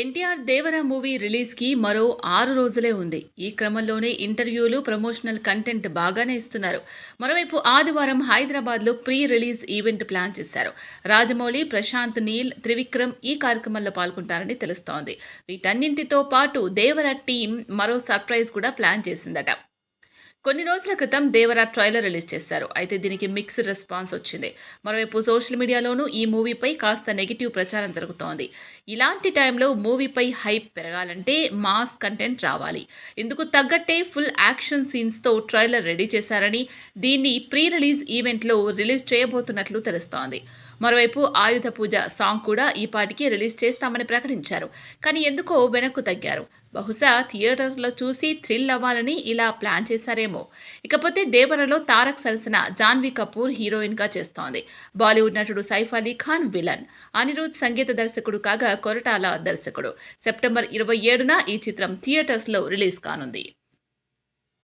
ఎన్టీఆర్ దేవర movie రిలీజ్కి మరో ఆరు రోజులే ఉంది. ఈ క్రమంలోనే ఇంటర్వ్యూలు ప్రమోషనల్ కంటెంట్ బాగానే ఇస్తున్నారు. మరోవైపు ఆదివారం హైదరాబాద్లో ప్రీ రిలీజ్ ఈవెంట్ ప్లాన్ చేశారు. రాజమౌళి ప్రశాంత్ నీల్ త్రివిక్రమ్ ఈ కార్యక్రమంలో పాల్గొంటారని తెలుస్తోంది. వీటన్నింటితో పాటు దేవర టీం మరో సర్ప్రైజ్ కూడా ప్లాన్ చేసిందట. కొన్ని రోజుల క్రితం దేవరా ట్రైలర్ రిలీజ్ చేశారు. అయితే దీనికి మిక్స్డ్ రెస్పాన్స్ వచ్చింది. మరోవైపు సోషల్ మీడియాలోనూ ఈ మూవీపై కాస్త నెగిటివ్ ప్రచారం జరుగుతోంది. ఇలాంటి టైంలో మూవీపై హైప్ పెరగాలంటే మాస్ కంటెంట్ రావాలి. ఇందుకు తగ్గట్టే ఫుల్ యాక్షన్ సీన్స్తో ట్రైలర్ రెడీ చేశారని దీన్ని ప్రీ రిలీజ్ ఈవెంట్లో రిలీజ్ చేయబోతున్నట్లు తెలుస్తోంది. మరోవైపు ఆయుధ పూజ సాంగ్ కూడా ఈ పాటికి రిలీజ్ చేస్తామని ప్రకటించారు. కానీ ఎందుకో వెనక్కు తగ్గారు. బహుశా థియేటర్స్లో చూసి థ్రిల్ అవ్వాలని ఇలా ప్లాన్ చేశారేమో. ఇకపోతే దేవరలో తారక్ సరసన జాన్వీ కపూర్ హీరోయిన్గా చేస్తోంది. బాలీవుడ్ నటుడు సైఫ్ అలీ ఖాన్ విలన్. అనిరుద్ సంగీత దర్శకుడు కాగా కొరటాల దర్శకుడు. సెప్టెంబర్ ఇరవై ఏడున ఈ చిత్రం థియేటర్స్లో రిలీజ్ కానుంది.